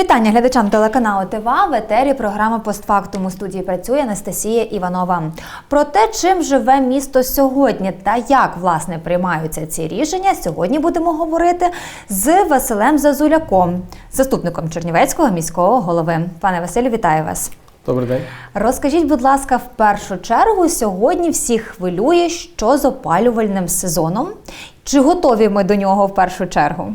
Вітання глядачам телеканалу ТВА. В етері програма «Постфактум» у студії працює Анастасія Іванова. Про те, чим живе місто сьогодні та як власне приймаються ці рішення, сьогодні будемо говорити з Василем Зазуляком, заступником Чернівецького міського голови. Пане Василю, вітаю вас. Добрий день. Розкажіть, будь ласка, в першу чергу сьогодні всіх хвилює, що з опалювальним сезоном. Чи готові ми до нього в першу чергу?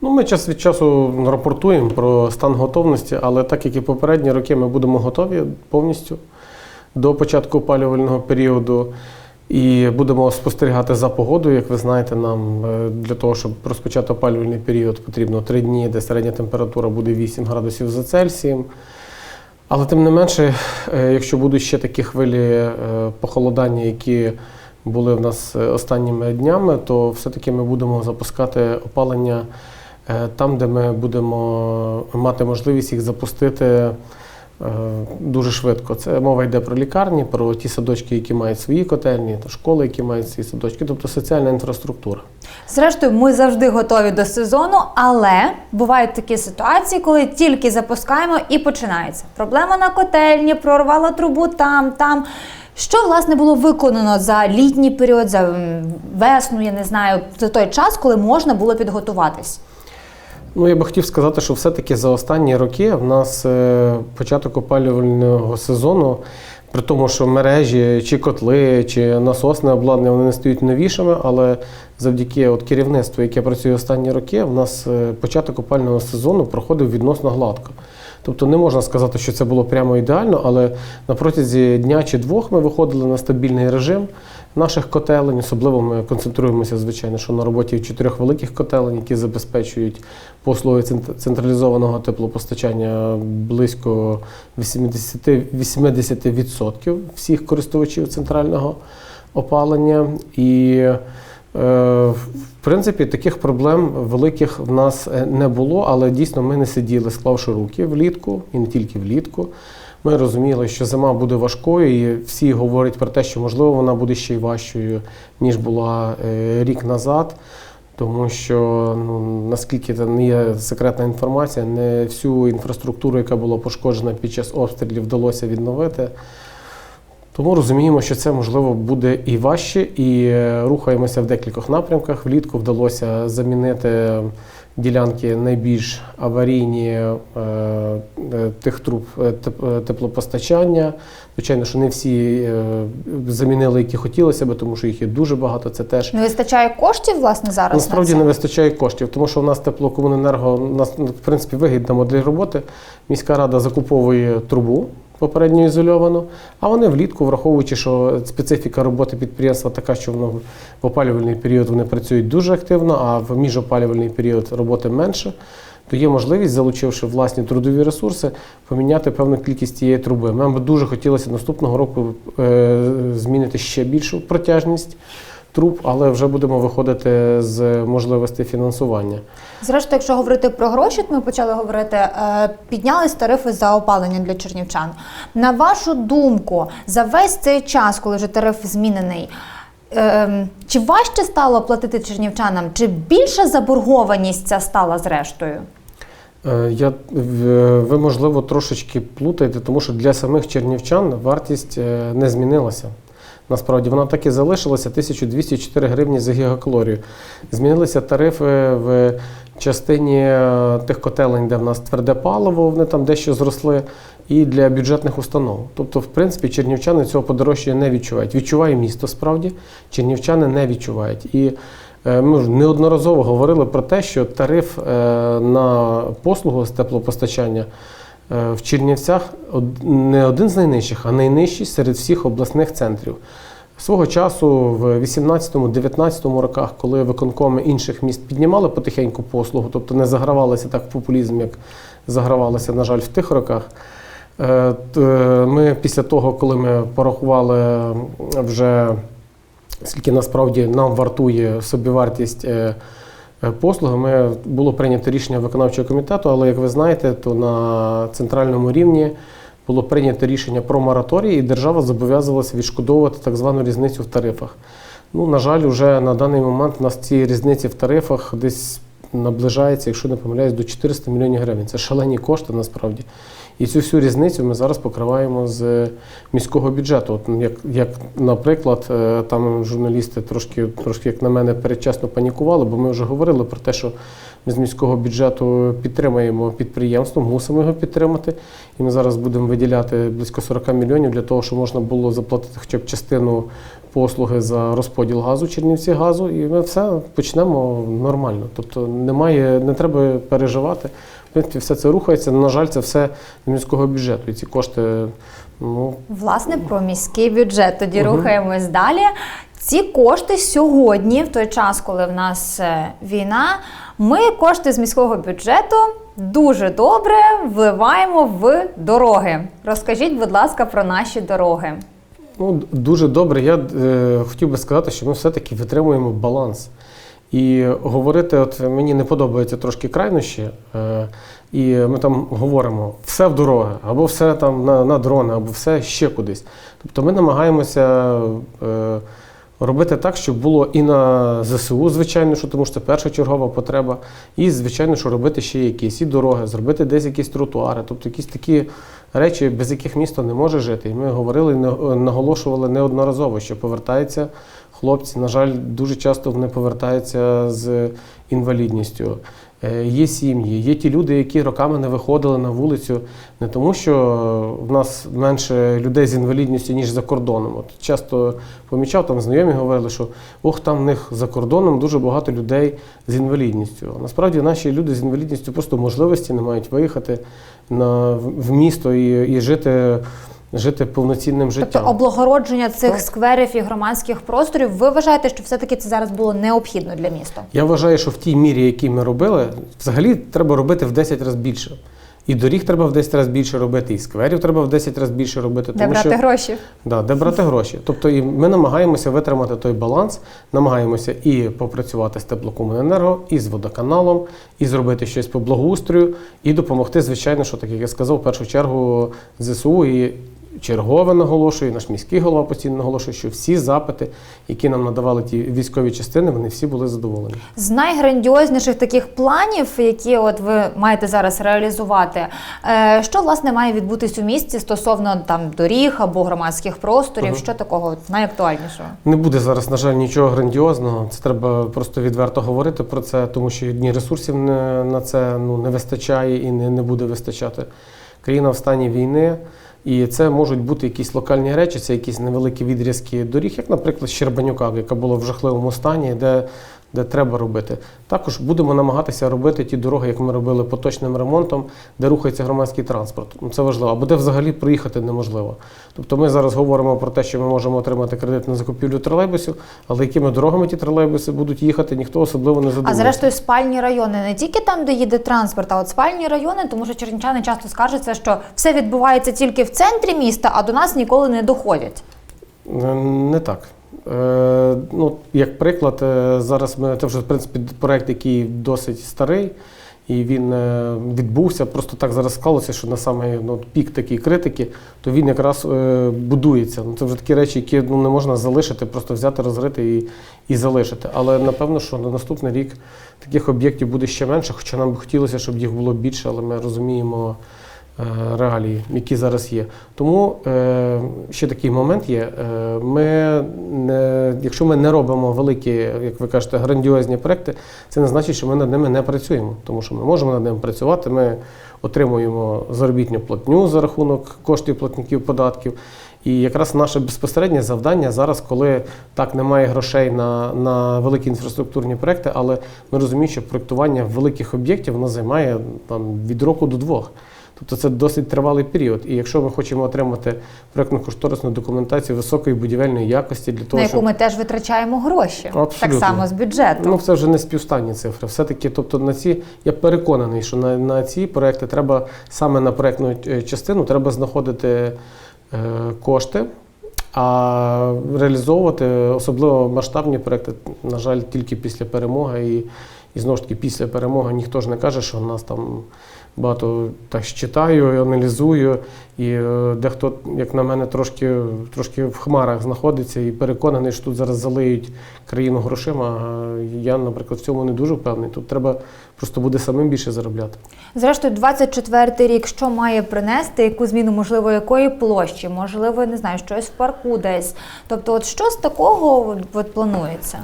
Ну, ми час від часу рапортуємо про стан готовності, але так як і попередні роки, ми будемо готові повністю до початку опалювального періоду. І будемо спостерігати за погодою. Як ви знаєте, нам е, для того, щоб розпочати опалювальний період, потрібно 3 дні, де середня температура буде 8 градусів за Цельсієм. Але тим не менше, е, якщо будуть ще такі хвилі е, похолодання, які були в нас останніми днями, то все-таки ми будемо запускати опалення там, де ми будемо мати можливість їх запустити е, дуже швидко. Це мова йде про лікарні, про ті садочки, які мають свої котельні, та школи, які мають свої садочки, тобто соціальна інфраструктура. Зрештою, ми завжди готові до сезону, але бувають такі ситуації, коли тільки запускаємо і починається. Проблема на котельні, прорвала трубу там, там. Що власне було виконано за літній період, за весну, я не знаю, за той час, коли можна було підготуватись? Ну, я би хотів сказати, що все-таки за останні роки в нас е, початок опалювального сезону, при тому, що мережі, чи котли, чи насосне обладнання вони не стають новішими, але завдяки от керівництву, яке працює останні роки, в нас е, початок опалювального сезону проходив відносно гладко. Тобто не можна сказати, що це було прямо ідеально, але на протязі дня чи двох ми виходили на стабільний режим наших котелень. Особливо ми концентруємося, звичайно, що на роботі чотирьох великих котелень, які забезпечують послуги централізованого теплопостачання близько 80, 80% всіх користувачів центрального опалення. І Е, В принципі, таких проблем великих в нас е, не було, але дійсно ми не сиділи, склавши руки влітку, і не тільки влітку. Ми розуміли, що зима буде важкою, і всі говорять про те, що можливо вона буде ще й важчою, ніж була е, рік назад. Тому що ну наскільки це не є секретна інформація, не всю інфраструктуру, яка була пошкоджена під час обстрілів, вдалося відновити. Тому розуміємо, що це можливо буде і важче, і е, рухаємося в декількох напрямках. Влітку вдалося замінити ділянки найбільш аварійні е, е, тих труб е, теп- теплопостачання. Звичайно, що не всі е, замінили, які хотілося би, тому що їх є дуже багато. Це теж Не вистачає коштів, власне, зараз. Насправді на не вистачає коштів, тому що у нас теплокомуненерго у нас в принципі вигідна модель роботи. Міська рада закуповує трубу попередньо ізольовану, а вони влітку, враховуючи, що специфіка роботи підприємства така, що воно в опалювальний період вони працюють дуже активно, а в міжопалювальний період роботи менше. То є можливість, залучивши власні трудові ресурси, поміняти певну кількість цієї труби. Нам би дуже хотілося наступного року е, змінити ще більшу протяжність труб, але вже будемо виходити з можливостей фінансування. Зрештою, якщо говорити про гроші, от ми почали говорити, е, піднялись тарифи за опалення для чернівчан. На вашу думку, за весь цей час, коли вже тариф змінений, е, чи важче стало платити чернівчанам, чи більша заборгованість ця стала зрештою? Е, Я, ви, можливо, трошечки плутаєте, тому що для самих чернівчан вартість е, не змінилася. Насправді вона так і залишилася 1204 гривні за гігакалорію. Змінилися тарифи в частині е, тих котелень, де в нас тверде паливо, вони там дещо зросли, і для бюджетних установ. Тобто, в принципі, чернівчани цього подорожчання не відчувають. Відчуває місто справді, чернівчани не відчувають. І Е, Ми вже неодноразово говорили про те, що тариф е, на послугу з теплопостачання в Чернівцях не один з найнижчих, а найнижчий серед всіх обласних центрів. Свого часу, в 18-19 роках, коли виконкоми інших міст піднімали потихеньку послугу, тобто не загравалися так в популізм, як загравалися, на жаль, в тих роках. е, Ми після того, коли ми порахували вже скільки насправді нам вартує собівартість е, е, послуги, ми, було прийнято рішення виконавчого комітету, але як ви знаєте, то на центральному рівні було прийнято рішення про мораторій, і держава зобов'язувалася відшкодовувати так звану різницю в тарифах. Ну, на жаль, вже на даний момент у нас ці різниці в тарифах десь наближається, якщо не помиляюсь, до 400 мільйонів гривень. Це шалені кошти насправді. І цю всю різницю ми зараз покриваємо з міського бюджету. От, як, як, наприклад, е, там журналісти трошки, трошки, як на мене, передчасно панікували, бо ми вже говорили про те, що ми з міського бюджету підтримаємо підприємство, мусимо його підтримати. І ми зараз будемо виділяти близько 40 мільйонів для того, щоб можна було заплатити хоча б частину послуги за розподіл газу Чернівці газу, і ми все почнемо нормально. Тобто немає, не треба переживати. В принципі, все це рухається. На жаль, це все з міського бюджету. І ці кошти, ну Власне, про міський бюджет. Тоді Мгм. рухаємось далі. Ці кошти сьогодні, в той час, коли в нас е, війна, ми кошти з міського бюджету дуже добре вливаємо в дороги. Розкажіть, будь ласка, про наші дороги. Ну, дуже добре. Я е, хотів би сказати, що ми все-таки витримуємо баланс. І говорити, от мені не подобається трошки крайнощі, е, і ми там говоримо все в дороги, або все там на, на дрони, або все ще кудись. Тобто ми намагаємося е, робити так, щоб було і на ЗСУ, звичайно, що тому що це перша чергова потреба, і, звичайно, що робити ще якісь і дороги, зробити десь якісь тротуари, тобто якісь такі речі, без яких місто не може жити. І ми говорили наголошували неодноразово, що повертаються хлопці. На жаль, дуже часто вони повертаються з інвалідністю. Е, Є сім'ї, є ті люди, які роками не виходили на вулицю, не тому, що в нас менше людей з інвалідністю, ніж за кордоном. От часто помічав, там знайомі говорили, що ох, там в них за кордоном дуже багато людей з інвалідністю. А Насправді наші люди з інвалідністю просто можливості не мають виїхати на, в місто і, і жити, жити повноцінним життям. Тобто облагородження цих Так. скверів і громадських просторів. Ви вважаєте, що все-таки це зараз було необхідно для міста? Я вважаю, що в тій мірі, якій ми робили, взагалі треба робити в 10 разів більше. І доріг треба в 10 разів більше робити, і скверів треба в 10 разів більше робити. Де тому брати що, гроші? Да, де брати гроші. Тобто і ми намагаємося витримати той баланс, намагаємося і попрацювати з теплокомуненерго, і з водоканалом, і зробити щось по благоустрою, і допомогти, звичайно, що так як я сказав, в першу чергу ЗСУ і чергове наголошую, наш міський голова постійно наголошує, що всі запити, які нам надавали ті військові частини, вони всі були задоволені. З найграндіозніших таких планів, які от ви маєте зараз реалізувати, е, що власне має відбутись у місті стосовно там доріг або громадських просторів? Мгм. Що такого найактуальнішого? Не буде зараз, на жаль, нічого грандіозного. Це треба просто відверто говорити про це, тому що ні ресурсів не, на це ну, не вистачає і не, не буде вистачати. Країна в стані війни, і це можуть бути якісь локальні речі, це якісь невеликі відрізки доріг, як, наприклад, Щербанюка, яка була в жахливому стані, де, де треба робити. Також будемо намагатися робити ті дороги, як ми робили поточним ремонтом, де рухається громадський транспорт. Ну, Це важливо. Або де взагалі проїхати неможливо. Тобто ми зараз говоримо про те, що ми можемо отримати кредит на закупівлю тролейбусів, але якими дорогами ті тролейбуси будуть їхати, ніхто особливо не А зрештою, спальні райони не тільки там, де їде транспорт, а от спальні райони, тому що чернічани часто скаржаться, що все відбувається тільки в центрі міста, а до нас ніколи не доходять. Е, Не так. Е, ну, як приклад, е, зараз ми це вже в принципі проект, який досить старий, і він е, відбувся. Просто так зараз склалося, що на саме ну, пік такої критики, то він якраз будується. Ну, це вже такі речі, які ну, не можна залишити, просто взяти, розрити і, і залишити. Але напевно, що на наступний рік таких об'єктів буде ще менше, хоча нам би хотілося, щоб їх було більше, але ми розуміємо реалії, які зараз є. Тому е, ще такий момент є. Е, ми не, якщо ми не робимо великі, як ви кажете, грандіозні проекти, це не значить, що ми над ними не працюємо, тому що ми можемо над ними працювати. Ми отримуємо заробітну платню за рахунок коштів платників податків. І якраз наше безпосереднє завдання зараз, коли так немає грошей на, на великі інфраструктурні проекти, але ми розуміємо, що проектування великих об'єктів воно займає там, від року до двох. Тобто це досить тривалий період. І якщо ми хочемо отримати проєктно-кошторисну документацію високої будівельної якості для того, на яку щоб ми теж витрачаємо гроші, Абсолютно. так само з бюджету. Ну, це вже не співстанні цифри. Все-таки, тобто на ці, я переконаний, що на, на ці проекти треба саме на проектну е, частину треба знаходити е, кошти, а реалізовувати особливо масштабні проекти, на жаль, тільки після перемоги. І, і знову ж таки, після перемоги ніхто ж не каже, що у нас там багато так читаю, аналізую, і е, дехто, як на мене, трошки, трошки в хмарах знаходиться і переконаний, що тут зараз залиють країну грошима. А я, наприклад, в цьому не дуже впевнений. Тут треба просто буде самим більше заробляти. Зрештою, 24-й рік що має принести, яку зміну, можливо, якої площі, можливо, не знаю, щось в парку десь. Тобто, от що з такого от, планується?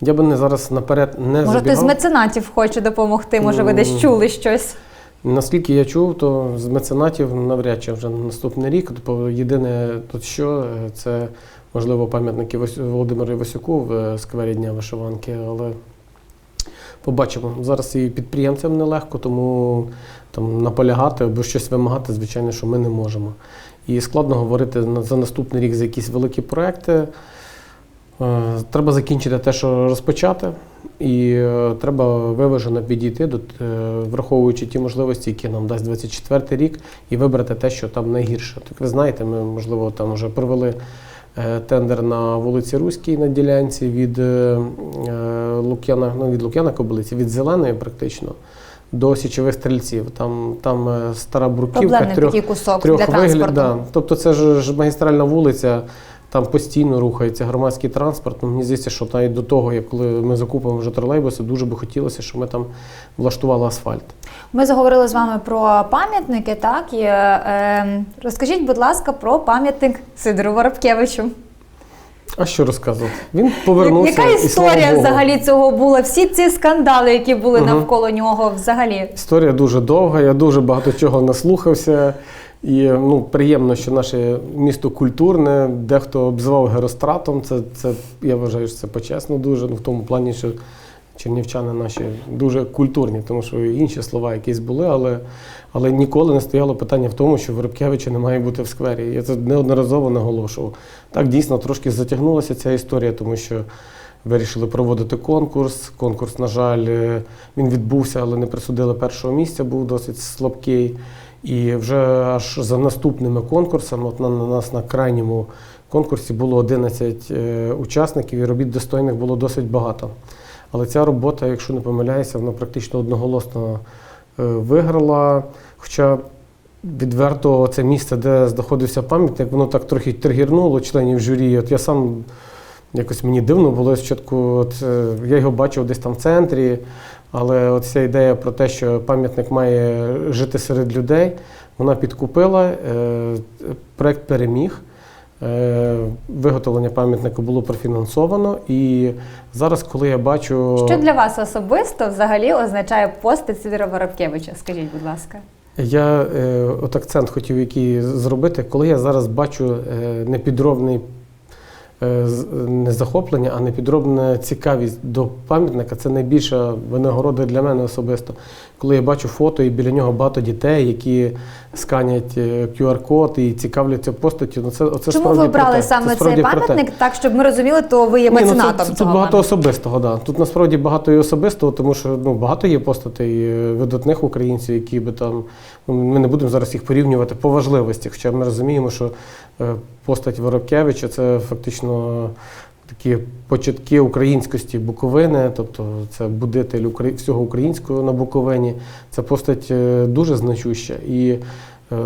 Я би не зараз наперед не Може, забігав. з меценатів хоче допомогти, може, ви десь чули щось. Наскільки я чув, то з меценатів навряд чи вже наступний рік. Тобто єдине тут що е, це можливо пам'ятники Володимиру Івасюку в е, сквері Дня вишиванки, але побачимо. Зараз і підприємцям нелегко, тому там наполягати або щось вимагати, звичайно, що ми не можемо. І складно говорити за наступний рік за якісь великі проекти. Е, Треба закінчити те, що розпочати, і е, треба виважено підійти, е, враховуючи ті можливості, які нам дасть 24 рік, і вибрати те, що там найгірше. Так ви знаєте, ми, можливо, там вже провели тендер на вулиці Руській на ділянці від Лук'яна, ну, від Лук'яна Кобилиці, від Зеленої практично. До січових стрільців. Там, там стара бруківка, Проблемний трьох, такий кусок трьох для вигляд, транспорту. да. Тобто це ж магістральна вулиця, там постійно рухається громадський транспорт. Ну, мені здається, що навіть до того, як коли ми закупимо вже тролейбуси, дуже би хотілося, щоб ми там влаштували асфальт. Ми заговорили з вами про пам'ятники, так? І, е, розкажіть, будь ласка, про пам'ятник Сидору Воробкевичу. А що розказувати? Він повернувся. Яка і, історія Богу. взагалі цього була? Всі ці скандали, які були Мгм. навколо нього, взагалі. Історія дуже довга, я дуже багато чого наслухався. І ну, приємно, що наше місто культурне, дехто обзивав геростратом. Це, це я вважаю, що це почесно дуже. Ну, в тому плані, що чернівчани наші дуже культурні, тому що інші слова якісь були, але, але ніколи не стояло питання в тому, що Воробкевича не має бути в сквері. Я це неодноразово наголошував. Так дійсно трошки затягнулася ця історія, тому що вирішили проводити конкурс. Конкурс, на жаль, е, він відбувся, але не присудили першого місця, був досить слабкий. І вже аж за наступними конкурсами, от на, на нас на крайньому конкурсі було 11 е, учасників, і робіт достойних було досить багато. Але ця робота, якщо не помиляюся, вона практично одноголосно е, виграла. Хоча відверто це місце, де знаходився пам'ятник, воно так трохи тригірнуло членів журі. От я сам якось мені дивно було спочатку. От, е, я його бачив десь там в центрі, але от ця ідея про те, що пам'ятник має жити серед людей, вона підкупила. Е, Проект переміг. Е, Виготовлення пам'ятника було профінансовано. І зараз, коли я бачу. Що для вас особисто взагалі означає постать Сидора Воробкевича? Скажіть, будь ласка. Я е, от акцент хотів який зробити, коли я зараз бачу непідробний не захоплення, а непідробна цікавість до пам'ятника, це найбільша винагорода для мене особисто. Коли я бачу фото і біля нього багато дітей, які сканять е, QR-код і цікавляться постаттю, ну це оце Чому ви обрали те. Це саме цей пам'ятник? Так, щоб ми розуміли, то ви є Ні, ну, це, це, цього багато пам'ятника. особистого, да. Тут насправді багато і особистого, тому що ну, багато є постатей е, видатних українців, які би там. ну, Ми не будемо зараз їх порівнювати по важливості, хоча ми розуміємо, що е, постать Воробкевича це фактично такі початки українськості Буковини, тобто це будитель всього українського на Буковині. Це постать е, дуже значуща. І Е,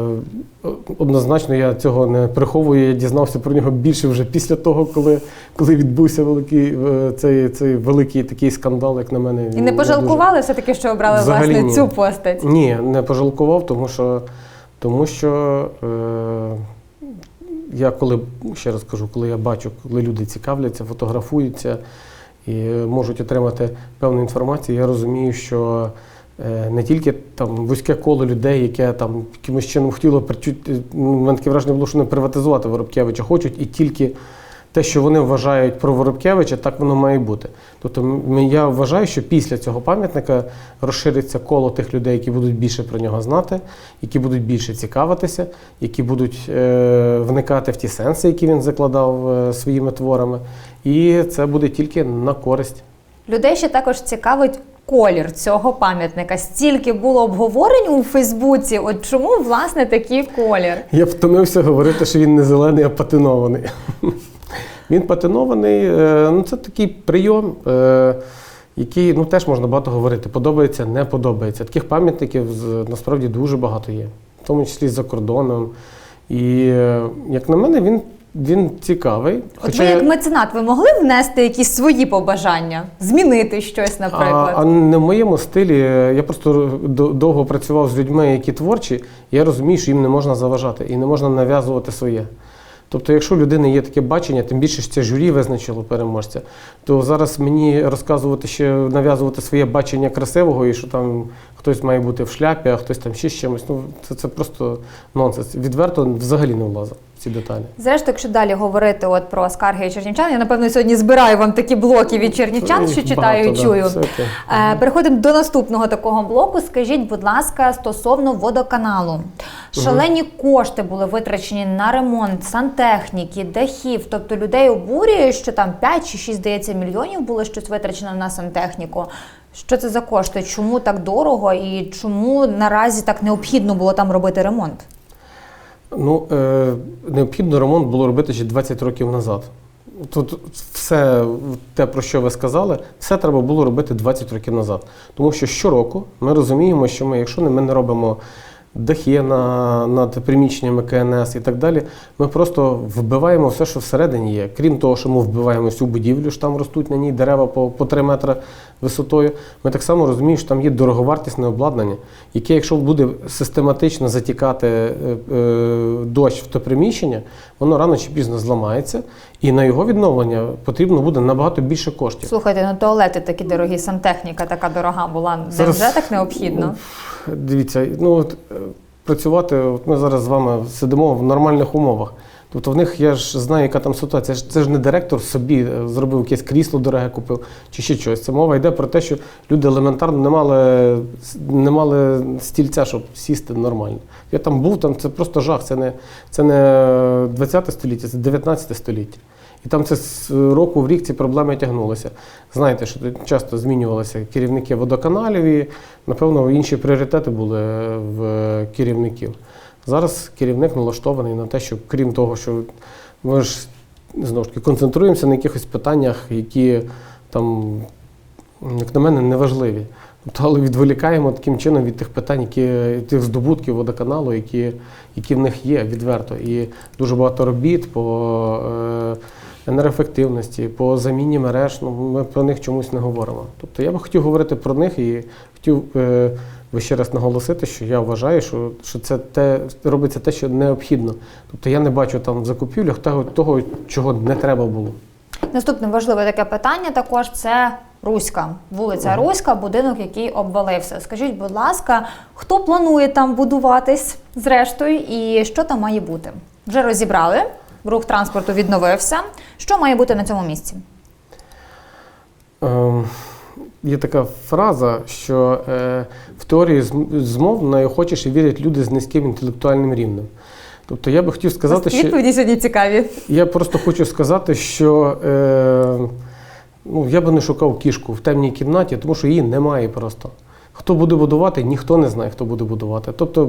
Однозначно, я цього не приховую. Я дізнався про нього більше вже після того, коли, коли відбувся великий е, цей, цей великий такий скандал, як на мене. І не пожалкували все-таки, що обрали Взагалі власне ні. цю постать? Ні, не пожалкував, тому що, тому що е, я коли ще раз кажу, коли я бачу, коли люди цікавляться, фотографуються і можуть отримати певну інформацію, я розумію, що е, не тільки там вузьке коло людей, яке там якимось чином хотіло причути, ну, мене таке враження було, що не приватизувати Воробкевича, хочуть і тільки те, що вони вважають про Воробкевича, так воно має бути. Тобто я вважаю, що після цього пам'ятника розшириться коло тих людей, які будуть більше про нього знати, які будуть більше цікавитися, які будуть е, вникати в ті сенси, які він закладав е, своїми творами. І це буде тільки на користь. Людей ще також цікавить колір цього пам'ятника. Стільки було обговорень у Фейсбуці. От чому власне такий колір? Я втомився говорити, що він не зелений, а патинований. Він патинований, е, ну це такий прийом. е, який ну, теж можна багато говорити. Подобається, не подобається. Таких пам'ятників насправді дуже багато є, в тому числі за кордоном. І е, як на мене, він, він цікавий. От ви як меценат, ви могли внести якісь свої побажання, змінити щось, наприклад? А, а не в моєму стилі. Я просто довго працював з людьми, які творчі. Я розумію, що їм не можна заважати і не можна нав'язувати своє. Тобто, якщо у людини є таке бачення, тим більше що це журі визначило переможця, то зараз мені розказувати ще нав'язувати своє бачення красивого і що там хтось має бути в шляпі, а хтось там ще з чимось. Ну це, це просто нонсенс. Відверто взагалі не влазив в ці деталі. Зрештою, якщо далі говорити от про скарги чернівчан, я напевно сьогодні збираю вам такі блоки від чернівчан, що читаю і да, чую. все. Е, Переходимо до наступного такого блоку. Скажіть, будь ласка, стосовно водоканалу. Шалені кошти були витрачені на ремонт сантехніки, дахів. Тобто людей обурює, що там 5 чи 6, здається, мільйонів було щось витрачено на сантехніку. Що це за кошти? Чому так дорого і чому наразі так необхідно було там робити ремонт? Ну, е, необхідно ремонт було робити ще 20 років назад. Тут все те, про що ви сказали, все треба було робити 20 років назад. Тому що щороку ми розуміємо, що ми, якщо ми не робимо дахи на, над приміщеннями КНС і так далі, ми просто вбиваємо все, що всередині є. Крім того, що ми вбиваємо всю будівлю, що там ростуть на ній дерева по, по 3 метри висотою. Ми так само розуміємо, що там є дороговартісне обладнання, яке, якщо буде систематично затікати е, е, дощ в те приміщення, воно рано чи пізно зламається, і на його відновлення потрібно буде набагато більше коштів. Слухайте, ну туалети такі дорогі, сантехніка така дорога була. Зараз- Невже так необхідно? Дивіться, ну от е, працювати, от ми зараз з вами сидимо в нормальних умовах. Тобто в них я ж знаю, яка там ситуація. Це ж- не директор собі е, зробив якесь крісло дороге купив чи ще щось. Це мова йде про те, що люди елементарно не мали, не мали стільця, щоб сісти нормально. Я там був, там це просто жах. Це не, це не 20 століття, це 19 століття. І там це з року в рік ці проблеми тягнулися. Знаєте, що часто змінювалися керівники водоканалів і, напевно, інші пріоритети були в керівників. Зараз керівник налаштований на те, що крім того, що ми ж знову ж таки концентруємося на якихось питаннях, які там, як на мене, неважливі. Тобто, але відволікаємо таким чином від тих питань, які тих здобутків водоканалу, які, які в них є відверто. І дуже багато робіт по е, енергоефективності, по заміні мереж. Ну, ми про них чомусь не говоримо. Тобто я би хотів говорити про них і хотів е, би ще раз наголосити, що я вважаю, що, що це те, робиться те, що необхідно. Тобто я не бачу там в закупівлях того, того чого не треба було. Наступне важливе таке питання також це Руська, вулиця Руська, будинок, який обвалився. Скажіть, будь ласка, хто планує там будуватись зрештою, і що там має бути? Вже розібрали, рух транспорту відновився. Що має бути на цьому місці? Ем, Є така фраза, що е, в теорії змов найохочіше вірять люди з низьким інтелектуальним рівнем. Тобто я би хотів сказати, що Відповіді сьогодні цікаві. я просто хочу сказати, що е, ну, я би не шукав кішку в темній кімнаті, тому що її немає просто. Хто буде будувати, ніхто не знає, хто буде будувати. Тобто,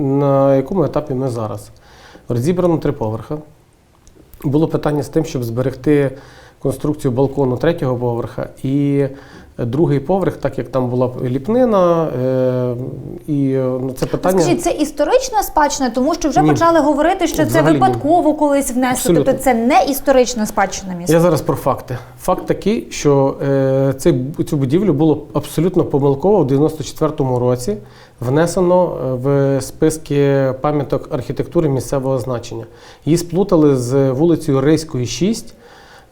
на якому етапі ми зараз? Розібрано три поверха. Було питання з тим, щоб зберегти конструкцію балкону третього поверха і другий поверх, так як там була ліпнина. Е, і е, ну, це питання. Скажіть, це історична спадщина, тому що вже Ні. почали говорити, що це Взагалі ні. випадково колись внесли. Тобто це не історична спадщина міста. Я зараз про факти. Факт такий, що е, цей, цю будівлю було абсолютно помилково в 94-му році внесено в списки пам'яток архітектури місцевого значення. Її сплутали з вулицею Рейської, 6.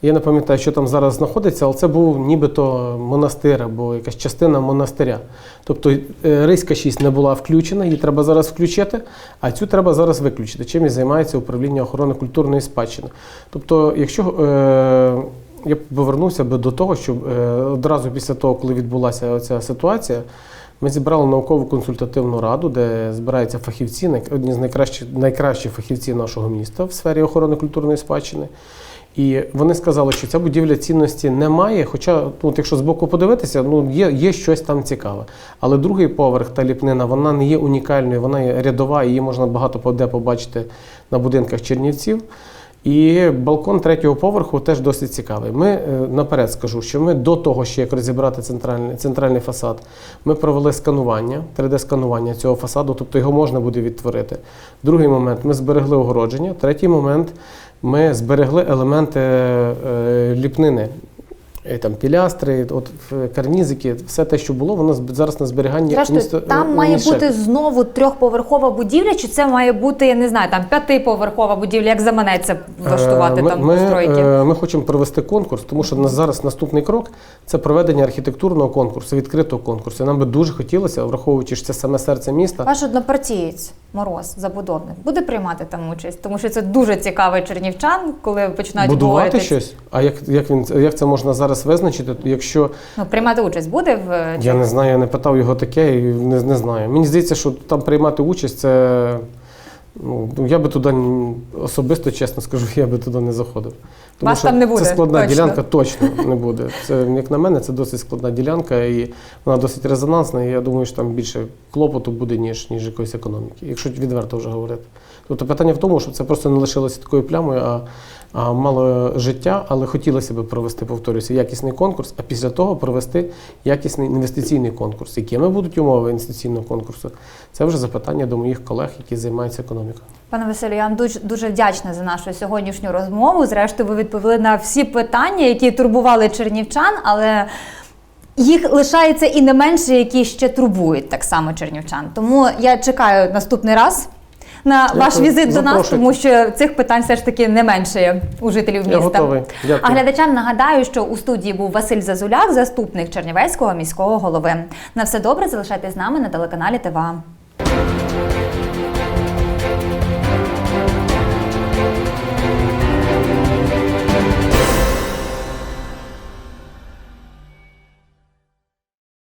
Я не пам'ятаю, що там зараз знаходиться, але це був нібито монастир або якась частина монастиря. Тобто е, Рейська 6 не була включена, її треба зараз включити, а цю треба зараз виключити. Чим і займається управління охорони культурної спадщини. Тобто, якщо е, я повернувся би до того, що е, одразу після того, коли відбулася ця ситуація, ми зібрали наукову консультативну раду, де збираються фахівці, одні з найкращих, найкращі фахівці нашого міста в сфері охорони культурної спадщини. І вони сказали, що ця будівля цінності не має, хоча, ну, якщо збоку подивитися, ну, є, є щось там цікаве. Але другий поверх та ліпнина, вона не є унікальною, вона є рядова, її можна багато де побачити на будинках чернівців. І балкон третього поверху теж досить цікавий. Ми е, наперед скажу, що ми до того, ще як розібрати центральний, центральний фасад, ми провели сканування, 3D-сканування цього фасаду, тобто його можна буде відтворити. Другий момент ми зберегли огородження. Третій момент ми зберегли елементи е, ліпнини. Е, Там пілястри, от карнізики, все те, що було, воно зараз на зберіганні Зрештою, місто- там е, має бути знову трьохповерхова будівля, чи це має бути, я не знаю, там п'ятиповерхова будівля, як заманеться влаштувати Е, ми, там ми, постройки. е, Ми хочемо провести конкурс, тому що на зараз наступний крок це проведення архітектурного конкурсу, відкритого конкурсу. Нам би дуже хотілося, враховуючи що це саме серце міста. Ваш однопартієць Мороз, забудовник, буде приймати там участь, тому що це дуже цікавий чернівчан, коли починають Будувати обговорювати- щось. А як, як він як це можна зараз визначити? Якщо Ну, приймати участь буде в я не знаю, я не питав його таке і не, не знаю. Мені здається, що там приймати участь це. Ну, я би туди особисто, чесно скажу, я би туди не заходив. Вас там не буде, Це складна точно. ділянка, точно не буде. Це, як на мене, це досить складна ділянка, і вона досить резонансна, і я думаю, що там більше клопоту буде, ніж, ніж якоїсь економіки, якщо відверто вже говорити. Тобто питання в тому, що це просто не лишилося такою плямою, а мало життя, але хотілося б провести, повторюся, якісний конкурс, а після того провести якісний інвестиційний конкурс. Якими будуть умови інвестиційного конкурсу? Це вже запитання до моїх колег, які займаються економікою. Пане Василю, я вам дуже дуже вдячна за нашу сьогоднішню розмову. Зрештою, ви відповіли на всі питання, які турбували чернівчан, але їх лишається і не менше, які ще турбують так само чернівчан. Тому я чекаю наступний раз. На Дякую. ваш візит до нас, Запрошуйте. тому що цих питань все ж таки не менше у жителів міста. Я готовий. Дякую. А глядачам нагадаю, що у студії був Василь Зазуляк, заступник Чернівецького міського голови. На все добре, залишайтесь з нами на телеканалі ТВА.